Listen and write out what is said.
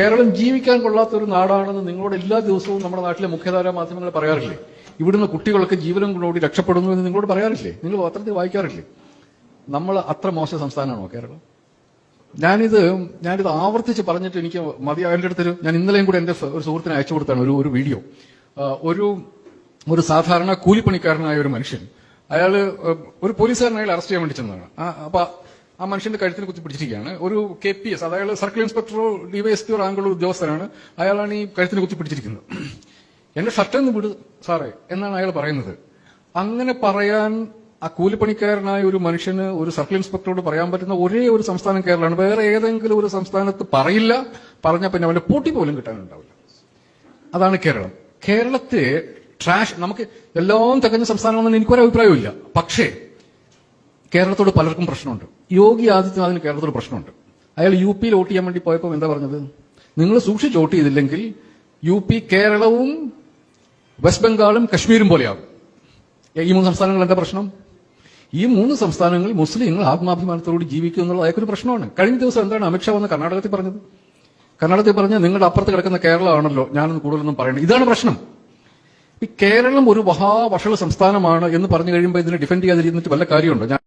കേരളം ജീവിക്കാൻ കൊള്ളാത്ത ഒരു നാടാണെന്ന് നിങ്ങളോട് എല്ലാ ദിവസവും നമ്മുടെ നാട്ടിലെ മുഖ്യധാരാ മാധ്യമങ്ങൾ പറയാറില്ലേ? ഇവിടുന്ന് കുട്ടികളൊക്കെ ജീവനം കൊണ്ടോടി രക്ഷപ്പെടുന്നു എന്ന് നിങ്ങളോട് പറയാറില്ലേ? നിങ്ങൾ പത്രത്തിൽ വായിക്കാറില്ലേ? നമ്മൾ അത്ര മോശ സംസ്ഥാനമാണോ കേരളം? ഞാനിത് ഞാനിത് ആവർത്തിച്ച് പറഞ്ഞിട്ട് എനിക്ക് മതിയായ എന്റെ അടുത്തൊരു ഞാൻ ഇന്നലെയും കൂടെ എന്റെ ഒരു സുഹൃത്തിന് അയച്ചു കൊടുത്താണ് ഒരു ഒരു വീഡിയോ. ഒരു ഒരു സാധാരണ കൂലിപ്പണിക്കാരനായ ഒരു മനുഷ്യൻ. അയാൾ ഒരു പോലീസുകാരൻ അയാൾ അറസ്റ്റ് ചെയ്യാൻ വേണ്ടി ചെന്നതാണ്. അപ്പൊ ആ മനുഷ്യന്റെ കഴുത്തിന് കുത്തി പിടിച്ചിരിക്കുകയാണ്. ഒരു കെ പി എസ് അതായത് സർക്കിൾ ഇൻസ്പെക്ടറോ ഡിവൈഎസ്പിയോ റാങ്കുള്ള ഉദ്യോഗസ്ഥനാണ്. അയാളാണ് ഈ കഴുത്തിന് കുത്തി പിടിച്ചിരിക്കുന്നത്. എന്റെ ഷർട്ടെന്ന് വിട് സാറേ എന്നാണ് അയാൾ പറയുന്നത്. അങ്ങനെ പറയാൻ ആ കൂലിപ്പണിക്കാരനായ ഒരു മനുഷ്യന് ഒരു സർക്കിൾ ഇൻസ്പെക്ടറോട് പറയാൻ പറ്റുന്ന ഒരേ ഒരു സംസ്ഥാനം കേരളമാണ്. വേറെ ഏതെങ്കിലും ഒരു സംസ്ഥാനത്ത് പറയില്ല. പറഞ്ഞാൽ പിന്നെ അവന്റെ പൂട്ടി പോലും കിട്ടാനുണ്ടാവില്ല. അതാണ് കേരളം. കേരളത്തെ ട്രാഷ് നമുക്ക് എല്ലാം തികഞ്ഞ സംസ്ഥാനമാണെന്ന് എനിക്കൊരു അഭിപ്രായമില്ല പക്ഷേ കേരളത്തോട് പലർക്കും പ്രശ്നമുണ്ട്. യോഗി ആദിത്യനാഥിന് കേരളത്തോട് പ്രശ്നമുണ്ട്. അയാൾ യു പിയിൽ വോട്ട് ചെയ്യാൻ വേണ്ടി പോയപ്പോൾ എന്താ പറഞ്ഞത്? നിങ്ങൾ സൂക്ഷിച്ച് വോട്ട് ചെയ്തില്ലെങ്കിൽ യു പി കേരളവും വെസ്റ്റ് ബംഗാളും കശ്മീരും പോലെയാകും. ഈ മൂന്ന് സംസ്ഥാനങ്ങൾ എന്താ പ്രശ്നം? ഈ മൂന്ന് സംസ്ഥാനങ്ങളിൽ മുസ്ലിങ്ങൾ ആത്മാഭിമാനത്തോട് ജീവിക്കും എന്നുള്ളത് അയാൾക്കൊരു പ്രശ്നമാണ്. കഴിഞ്ഞ ദിവസം എന്താണ് അമിത്ഷാ വന്ന് കർണാടകത്തിൽ പറഞ്ഞത്? കർണാടകത്തിൽ പറഞ്ഞ നിങ്ങളുടെ അപ്പുറത്ത് കിടക്കുന്ന കേരളമാണല്ലോ ഞാനൊന്ന് കൂടുതലൊന്നും പറയണം ഇതാണ് പ്രശ്നം. ഈ കേരളം ഒരു മഹാവഷള സംസ്ഥാനമാണ് എന്ന് പറഞ്ഞു കഴിയുമ്പോൾ ഇതിനെ ഡിഫെൻഡ് ചെയ്യാതിരുന്നിട്ട് വല്ല കാര്യമുണ്ടോ?